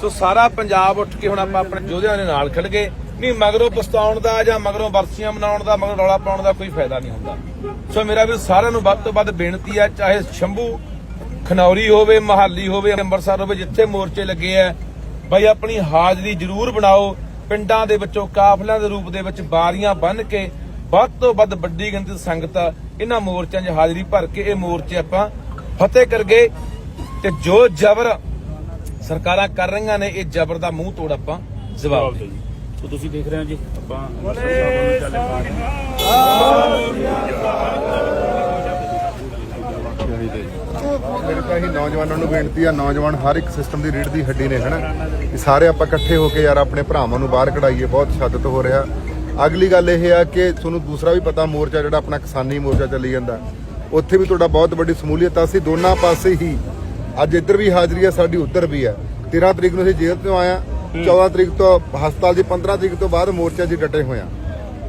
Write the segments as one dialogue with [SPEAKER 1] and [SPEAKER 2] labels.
[SPEAKER 1] ਸੋ ਸਾਰਾ ਪੰਜਾਬ ਉੱਠ ਕੇ ਹੁਣ ਆਪਾਂ ਆਪਣੇ ਯੋਧਿਆਂ ਦੇ ਨਾਲ ਖੜ ਗਏ। ਨਹੀਂ, ਮਗਰੋਂ ਪਸਤਾਉਣ ਦਾ ਜਾਂ ਮਗਰੋਂ ਵਰਸੀਆਂ ਮਨਾਉਣ ਦਾ, ਮਗਰੋਂ ਰੌਲਾ ਪਾਉਣ ਦਾ ਕੋਈ ਫਾਇਦਾ ਨਹੀਂ ਹੁੰਦਾ। ਸੋ ਮੇਰਾ ਵੀ ਸਾਰਿਆਂ ਨੂੰ ਵੱਧ ਤੋਂ ਵੱਧ ਬੇਨਤੀ ਹੈ, ਚਾਹੇ ਸ਼ੰਭੂ, ਖਨੌਰੀ ਹੋਵੇ, ਮਹਾਲੀ ਹੋਵੇ, ਅੰਮ੍ਰਿਤਸਰ ਹੋਵੇ, ਜਿੱਥੇ ਮੋਰਚੇ ਲੱਗੇ ਆ ਬਈ ਆਪਣੀ ਹਾਜ਼ਰੀ ਜ਼ਰੂਰ ਬਣਾਓ। ਪਿੰਡਾਂ ਦੇ ਵਿੱਚੋਂ ਕਾਫਲਿਆਂ ਦੇ ਰੂਪ ਦੇ ਵਿੱਚ ਬਾਰੀਆਂ ਬੰਨ੍ਹ ਕੇ ਵੱਧ ਤੋਂ ਵੱਧ ਵੱਡੀ ਗਿਣਤੀ ਦੀ ਸੰਗਤ ਇਹਨਾਂ ਮੋਰਚਿਆਂ 'ਚ ਹਾਜ਼ਰੀ ਭਰ ਕੇ ਇਹ ਮੋਰਚੇ ਆਪਾਂ ਫਤਿਹ ਕਰ ਗਏ। ਤੇ ਜੋ ਜ਼ਬਰ ਸਰਕਾਰਾਂ ਕਰ ਰਹੀਆਂ ਨੇ ਇਹ ਜ਼ਬਰ ਦਾ ਮੂੰਹ ਤੋੜ ਆਪਾਂ ਜਵਾਬ ਦੇ
[SPEAKER 2] ਸੋ ਤੁਸੀਂ ਦੇਖ ਰਹੇ ਹੋ ਜੀ ਆਪਾਂ ਅੰਮ੍ਰਿਤਸਰ ਸਾਹਿਬ ਨੂੰ ਚੱਲੇ ਪਾ ਰਹੇ ਹਾਂ
[SPEAKER 3] ਮੇਰੇ ਤਾਂ ਇਹੀ ਨੌਜਵਾਨਾਂ ਨੂੰ ਬੇਨਤੀ ਆ ਨੌਜਵਾਨ ਹਰ ਇੱਕ ਸਿਸਟਮ ਦੀ ਰੀੜ ਦੀ ਹੱਡੀ ਨੇ ਹਨਾ? ਕਿ ਸਾਰੇ ਆਪਾਂ ਇਕੱਠੇ ਹੋ ਕੇ ਯਾਰ ਆਪਣੇ ਭਰਾਵਾਂ ਨੂੰ ਬਾਹਰ ਕਢਾਈਏ ਬਹੁਤ ਸ਼ਹਾਦਤ ਹੋ ਰਿਹਾ। ਅਗਲੀ ਗੱਲ ਇਹ ਆ ਕਿ ਤੁਹਾਨੂੰ ਦੂਸਰਾ ਵੀ ਪਤਾ ਮੋਰਚਾ ਜਿਹੜਾ ਆਪਣਾ ਕਿਸਾਨੀ ਮੋਰਚਾ ਚੱਲੀ ਜਾਂਦਾ। ਉੱਥੇ ਵੀ ਤੁਹਾਡਾ ਬਹੁਤ ਵੱਡੀ ਸਮੂਲੀਅਤ ਆ ਅਸੀਂ ਦੋਨਾਂ ਪਾਸੇ ਹੀ ਅੱਜ ਇੱਧਰ ਵੀ ਹਾਜ਼ਰੀ ਆ ਸਾਡੀ ਉੱਧਰ ਵੀ ਆ। 13 ਤਰੀਕ ਨੂੰ ਅਸੀਂ ਜੇਲ੍ਹ ਤੋਂ ਆਇਆ 14 ਤਰੀਕ ਤੋਂ ਹਸਪਤਾਲ ਦੀ 15 ਤਰੀਕ ਤੋਂ ਬਾਅਦ ਮੋਰਚਾ 'ਚ ਡਟੇ ਹੋਇਆ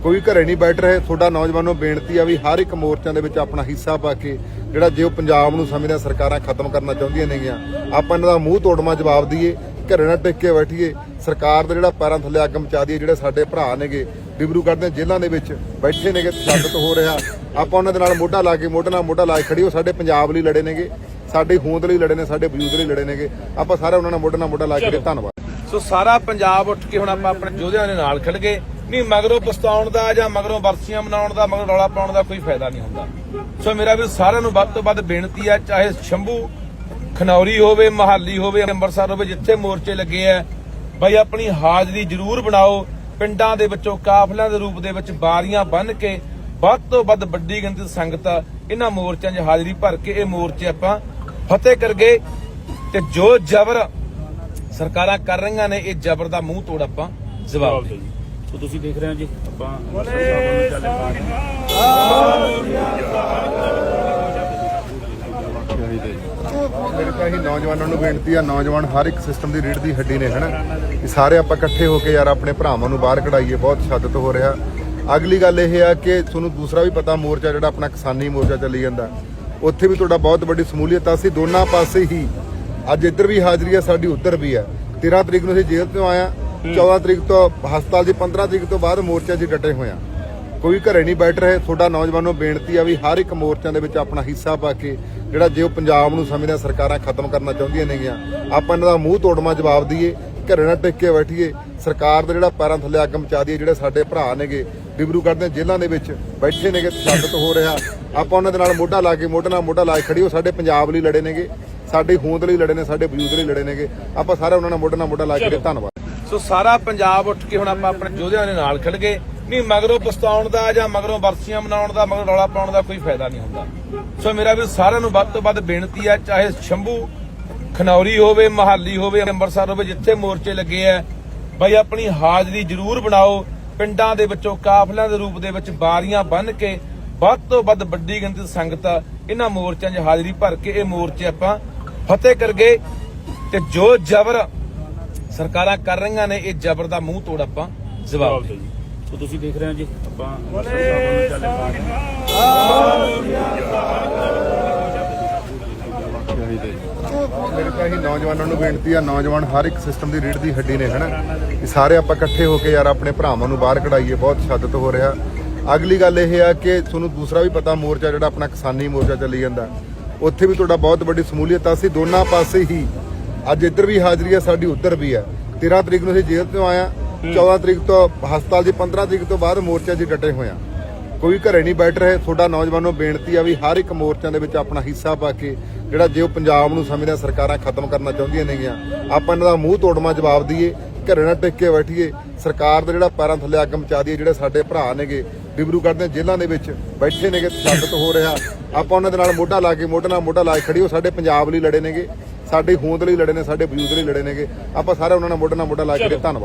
[SPEAKER 3] ਕੋਈ ਘਰੇ ਨਹੀਂ ਬੈਠ ਰਹੇ ਤੁਹਾਡਾ ਨੌਜਵਾਨੋ ਬੇਨਤੀ ਆ ਵੀ ਹਰ ਇੱਕ ਮੋਰਚਿਆਂ ਦੇ ਵਿੱਚ ਆਪਣਾ ਹਿੱਸਾ ਪਾ ਕੇ ਜਿਹੜਾ ਜੇ ਉਹ ਪੰਜਾਬ ਨੂੰ ਸਮਝਦਾ ਸਰਕਾਰਾਂ ਖਤਮ ਕਰਨਾ ਚਾਹੁੰਦੀਆਂ ਨੇਗੀਆਂ ਆਪਾਂ ਇਹਨਾਂ ਦਾ ਮੂੰਹ ਤੋੜਮਾ ਜਵਾਬ ਦਈਏ ਘਰੇ ਨਾ ਟਿਕ ਕੇ ਬੈਠੀਏ। ਸਰਕਾਰ ਦਾ ਜਿਹੜਾ ਪੈਰਾਂ ਥੱਲੇ ਅੱਗ ਮਚਾ ਦਈਏ ਜਿਹੜੇ ਸਾਡੇ ਭਰਾ ਨੇਗੇ ਡਿਬਰੂਗੜ੍ਹ ਦੇ ਜੇਲ੍ਹਾਂ ਦੇ ਵਿੱਚ ਬੈਠੇ ਨੇਗੇ ਤਸ਼ੱਦਦ ਹੋ ਰਿਹਾ। ਆਪਾਂ ਉਹਨਾਂ ਦੇ ਨਾਲ ਮੋਢਾ ਲਾ ਕੇ ਮੋਢੇ ਨਾਲ ਮੋਢਾ ਲਾ ਕੇ ਖੜੀ ਉਹ ਸਾਡੇ ਪੰਜਾਬ ਲਈ ਲੜੇ ਨੇਗੇ। ਸਾਡੇ ਹੋਂਦ ਲਈ ਲੜੇ ਨੇ ਸਾਡੇ ਵਜੂਦ ਲਈ ਲੜੇ ਨੇਗੇ। ਆਪਾਂ ਸਾਰੇ ਉਹਨਾਂ ਨਾਲ ਮੋਢੇ ਨਾਲ ਮੋਢਾ ਲਾ ਕੇ ਧੰਨਵਾਦ।
[SPEAKER 1] ਸੋ ਸਾਰਾ ਪੰਜਾਬ ਉੱਠ ਕੇ ਹੁਣ ਆਪਾਂ ਆਪਣੇ ਯੋਧਿਆਂ ਦੇ ਨਾਲ ਖੜ ਗਏ। ਨਹੀਂ ਮਗਰੋਂ ਪਛਤਾਉਣ ਦਾ ਜਾਂ ਮਗਰੋਂ ਵਰਸੀਆਂ ਮਨਾਉਣ ਦਾ ਮਗਰੋਂ ਰੌਲਾ ਪਾਉਣ ਦਾ ਕੋਈ ਫਾਇਦਾ ਨਹੀਂ ਹੁੰਦਾ। ਸੋ ਮੇਰਾ ਵੀ ਸਾਰਿਆਂ ਨੂੰ ਵੱਧ ਤੋਂ ਵੱਧ ਬੇਨਤੀ ਹੈ ਚਾਹੇ ਸ਼ੰਭੂ ਖਨੌਰੀ ਹੋਵੇ ਮਹਾਲੀ ਹੋਵੇ ਅੰਮ੍ਰਿਤਸਰ ਹੋਵੇ ਜਿੱਥੇ ਮੋਰਚੇ ਲੱਗੇ ਆ ਬਈ ਆਪਣੀ ਹਾਜ਼ਰੀ ਜ਼ਰੂਰ ਬਣਾਓ। ਪਿੰਡਾਂ ਦੇ ਵਿੱਚੋਂ ਕਾਫਲਿਆਂ ਦੇ ਰੂਪ ਦੇ ਵਿੱਚ ਬਾਰੀਆਂ ਬੰਨ੍ਹ ਕੇ ਵੱਧ ਤੋਂ ਵੱਧ ਵੱਡੀ ਗਿਣਤੀ ਸੰਗਤ ਇਹਨਾਂ ਮੋਰਚਿਆਂ 'ਚ ਹਾਜ਼ਰੀ ਭਰ ਕੇ ਇਹ ਮੋਰਚੇ ਆਪਾਂ ਫਤਿਹ ਕਰ ਗਏ ਤੇ ਜੋ ਜ਼ਬਰ ਸਰਕਾਰਾਂ ਕਰ ਰਹੀਆਂ ਨੇ ਇਹ ਜ਼ਬਰ ਦਾ ਮੂੰਹ ਤੋੜ ਆਪਾਂ ਜਵਾਬ ਦੇ
[SPEAKER 2] ਸੋ ਤੁਸੀਂ ਦੇਖ ਰਹੇ ਹੋ ਜੀ ਆਪਾਂ
[SPEAKER 3] ਮੇਰੇ ਤਾਂ ਇਹੀ ਨੌਜਵਾਨਾਂ ਨੂੰ ਬੇਨਤੀ ਆ ਨੌਜਵਾਨ ਹਰ ਇੱਕ ਸਿਸਟਮ ਦੀ ਰੀੜ ਦੀ ਹੱਡੀ ਨੇ ਹਨਾ? ਕਿ ਸਾਰੇ ਆਪਾਂ ਇਕੱਠੇ ਹੋ ਕੇ ਯਾਰ ਆਪਣੇ ਭਰਾਵਾਂ ਨੂੰ ਬਾਹਰ ਕਢਾਈਏ ਬਹੁਤ ਸ਼ਹਾਦਤ ਹੋ ਰਿਹਾ। ਅਗਲੀ ਗੱਲ ਇਹ ਆ ਕਿ ਤੁਹਾਨੂੰ ਦੂਸਰਾ ਵੀ ਪਤਾ ਮੋਰਚਾ ਜਿਹੜਾ ਆਪਣਾ ਕਿਸਾਨੀ ਮੋਰਚਾ ਚੱਲੀ ਜਾਂਦਾ। ਉੱਥੇ ਵੀ ਤੁਹਾਡਾ ਬਹੁਤ ਵੱਡੀ ਸਮੂਲੀਅਤ ਆ। ਅਸੀਂ ਦੋਨਾਂ ਪਾਸੇ ਹੀ ਅੱਜ ਇੱਧਰ ਵੀ ਹਾਜ਼ਰੀ ਆ ਸਾਡੀ ਉੱਧਰ ਵੀ ਆ। 13 ਤਰੀਕ ਨੂੰ ਅਸੀਂ ਜੇਲ੍ਹ ਤੋਂ ਆਇਆ 14 ਤਰੀਕ ਤੋਂ ਹਸਪਤਾਲ ਦੀ 15 ਤਰੀਕ ਤੋਂ ਬਾਅਦ ਮੋਰਚਾ 'ਚ ਡਟੇ ਹੋਇਆ ਕੋਈ ਘਰੇ ਨਹੀਂ ਬੈਠ ਰਹੇ। ਤੁਹਾਡਾ ਨੌਜਵਾਨੋ ਬੇਨਤੀ ਆ ਵੀ ਹਰ ਇੱਕ ਮੋਰਚਿਆਂ ਦੇ ਵਿੱਚ ਆਪਣਾ ਹਿੱਸਾ ਪਾ ਕੇ ਜਿਹੜਾ ਜੇ ਉਹ ਪੰਜਾਬ ਨੂੰ ਸਮਝਦਾ ਸਰਕਾਰਾਂ ਖਤਮ ਕਰਨਾ ਚਾਹੁੰਦੀਆਂ ਨੇਗੀਆਂ ਆਪਾਂ ਇਹਨਾਂ ਦਾ ਮੂੰਹ ਤੋੜਮਾ ਜਵਾਬ ਦਈਏ। ਘਰੇ ਨਾ ਟਿਕ ਕੇ ਬੈਠੀਏ। ਸਰਕਾਰ ਦਾ ਜਿਹੜਾ ਪੈਰਾਂ ਥੱਲੇ ਅੱਗ ਮਚਾ ਦਈਏ, ਜਿਹੜੇ ਸਾਡੇ ਭਰਾ ਨੇਗੇ ਡਿਬਰੂਗੜ੍ਹ ਦੇ ਜੇਲ੍ਹਾਂ ਦੇ ਵਿੱਚ, ਬੈਠੇ ਨੇਗੇ ਤਸ਼ੱਦਦ ਹੋ ਰਿਹਾ। ਆਪਾਂ ਉਹਨਾਂ ਦੇ ਨਾਲ ਮੋਢਾ ਲਾ ਕੇ, ਮੋਢੇ ਨਾਲ ਮੋਢਾ ਲਾ ਕੇ ਖੜੀ ਉਹ ਸਾਡੇ ਪੰਜਾਬ ਲਈ ਲੜੇ ਨੇਗੇ, ਸਾਡੇ ਹੋਂਦ ਲਈ ਲੜੇ ਨੇ, ਸਾਡੇ ਵਜੂਦ ਲਈ ਲੜੇ ਨੇਗੇ। ਆਪਾਂ ਸਾਰੇ ਉਹਨਾਂ ਨਾਲ ਮੋਢੇ ਨਾਲ ਮੋਢਾ ਲਾ ਕੇ ਧੰਨਵਾਦ।
[SPEAKER 1] ਸੋ ਸਾਰਾ ਪੰਜਾਬ ਉੱਠ ਕੇ ਹੁਣ ਆਪਾਂ ਆਪਣੇ ਯੋਧਿਆਂ ਦੇ ਨਾਲ ਖੜ ਗਏ। ਨਹੀਂ, ਮਗਰੋਂ ਪਛਤਾਉਣ ਦਾ ਜਾਂ ਮਗਰੋਂ ਵਰਸੀਆਂ ਮਨਾਉਣ ਦਾ, ਮਗਰੋਂ ਰੌਲਾ ਪਾਉਣ ਦਾ ਕੋਈ ਫਾਇਦਾ ਨਹੀਂ ਹੁੰਦਾ। ਸੋ ਮੇਰਾ ਵੀ ਸਾਰਿਆਂ ਨੂੰ ਵੱਧ ਤੋਂ ਵੱਧ ਬੇਨਤੀ ਹੈ, ਚਾਹੇ ਸ਼ੰਭੂ ਖਨੌਰੀ ਹੋਵੇ ਮਹਾਲੀ ਹੋਵੇ ਅੰਮ੍ਰਿਤਸਰ ਹੋਵੇ ਜਿੱਥੇ ਮੋਰਚੇ ਲੱਗੇ ਆ ਬਈ ਆਪਣੀ ਹਾਜ਼ਰੀ ਜ਼ਰੂਰ ਬਣਾਓ। ਪਿੰਡਾਂ ਦੇ ਵਿੱਚੋਂ ਕਾਫਲਿਆਂ ਦੇ ਰੂਪ ਦੇ ਵਿੱਚ ਬਾਰੀਆਂ ਬੰਨ੍ਹ ਕੇ ਵੱਧ ਤੋਂ ਵੱਧ ਵੱਡੀ ਗਿਣਤੀ ਦੀ ਸੰਗਤ ਇਹਨਾਂ ਮੋਰਚਿਆਂ 'ਚ ਹਾਜ਼ਰੀ ਭਰ ਕੇ ਇਹ ਮੋਰਚੇ ਆਪਾਂ ਫਤਿਹ ਕਰ ਗਏ ਤੇ ਜੋ ਜ਼ਬਰ ਸਰਕਾਰਾਂ ਕਰ ਰਹੀਆਂ ਨੇ ਇਹ ਜ਼ਬਰ ਦਾ ਮੂੰਹ ਤੋੜ ਆਪਾਂ ਜਵਾਬ ਦੇ
[SPEAKER 2] ਸੋ ਤੁਸੀਂ ਦੇਖ ਰਹੇ ਹੋ ਜੀ ਆਪਾਂ ਅੰਮ੍ਰਿਤਸਰ ਸਾਹਿਬ ਨੂੰ। ਚੱਲੇ ਪਾ
[SPEAKER 3] ਮੇਰੇ ਤਾਂ ਇਹੀ ਨੌਜਵਾਨਾਂ ਨੂੰ ਬੇਨਤੀ ਆ, ਨੌਜਵਾਨ ਹਰ ਇੱਕ ਸਿਸਟਮ ਦੀ ਰੀੜ ਦੀ ਹੱਡੀ ਨੇ, ਹਨਾ? ਕਿ ਸਾਰੇ ਆਪਾਂ ਇਕੱਠੇ ਹੋ ਕੇ ਯਾਰ ਆਪਣੇ ਭਰਾਵਾਂ ਨੂੰ ਬਾਹਰ ਕਢਾਈਏ, ਬਹੁਤ ਸ਼ਹਾਦਤ ਹੋ ਰਿਹਾ। ਅਗਲੀ ਗੱਲ ਇਹ ਆ ਕਿ ਤੁਹਾਨੂੰ ਦੂਸਰਾ ਵੀ ਪਤਾ, ਮੋਰਚਾ ਜਿਹੜਾ ਆਪਣਾ ਕਿਸਾਨੀ ਮੋਰਚਾ ਚੱਲੀ ਜਾਂਦਾ। ਉੱਥੇ ਵੀ ਤੁਹਾਡਾ ਬਹੁਤ ਵੱਡੀ ਸਮੂਲੀਅਤ ਆ। ਅਸੀਂ ਦੋਨਾਂ ਪਾਸੇ ਹੀ ਅੱਜ ਇੱਧਰ ਵੀ ਹਾਜ਼ਰੀ ਆ, ਸਾਡੀ ਉੱਧਰ ਵੀ ਆ। 13 ਤਰੀਕ ਨੂੰ ਅਸੀਂ ਜੇਲ੍ਹ ਤੋਂ ਆਇਆ 14 ਤਰੀਕ ਤੋਂ ਹਸਪਤਾਲ ਦੀ 15 ਤਰੀਕ ਤੋਂ ਬਾਅਦ ਮੋਰਚਾ 'ਚ ਡਟੇ ਹੋਇਆ। ਕੋਈ ਘਰੇ ਨਹੀਂ ਬੈਠ ਰਹੇ। ਤੁਹਾਡਾ ਨੌਜਵਾਨੋ ਬੇਨਤੀ ਆ ਵੀ ਹਰ ਇੱਕ ਮੋਰਚਿਆਂ ਦੇ ਵਿੱਚ ਆਪਣਾ ਹਿੱਸਾ ਪਾ ਕੇ ਜਿਹੜਾ ਜੇ ਉਹ ਪੰਜਾਬ ਨੂੰ ਸਮਝਦਾ ਸਰਕਾਰਾਂ ਖਤਮ ਕਰਨਾ ਚਾਹੁੰਦੀਆਂ ਨੇਗੀਆਂ। ਆਪਾਂ ਇਹਨਾਂ ਦਾ ਮੂੰਹ ਤੋੜਮਾ ਜਵਾਬ ਦਈਏ, ਘਰੇ ਨਾ ਟਿਕ ਕੇ ਬੈਠੀਏ। ਸਰਕਾਰ ਦਾ ਜਿਹੜਾ ਪੈਰਾਂ ਥੱਲੇ ਅੱਗ ਮਚਾ ਦਈਏ, ਜਿਹੜੇ ਸਾਡੇ ਭਰਾ ਨੇਗੇ ਡਿਬਰੂਗੜ੍ਹ ਦੇ ਜੇਲ੍ਹਾਂ ਦੇ ਵਿੱਚ ਬੈਠੇ ਨੇਗੇ ਤਸ਼ੱਦਦ ਹੋ ਰਿਹਾ। ਆਪਾਂ ਉਹਨਾਂ ਦੇ ਨਾਲ ਮੋਢਾ ਲਾ ਕੇ, ਮੋਢੇ ਨਾਲ ਮੋਢਾ ਲਾ ਕੇ ਖੜੀ ਉਹ ਸਾਡੇ ਪੰਜਾਬ ਲਈ ਲੜੇ ਨੇਗੇ, ਸਾਡੇ ਹੋਂਦ ਲਈ ਲੜੇ ਨੇ, ਸਾਡੇ ਵਜੂਦ ਲਈ ਲੜੇ ਨੇਗੇ। ਆਪਾਂ ਸਾਰੇ ਉਹਨਾਂ ਨਾਲ ਮੋਢਾ ਨਾਲ ਮੋਢਾ ਲਾ ਕੇ ਧੰਨਵਾਦ।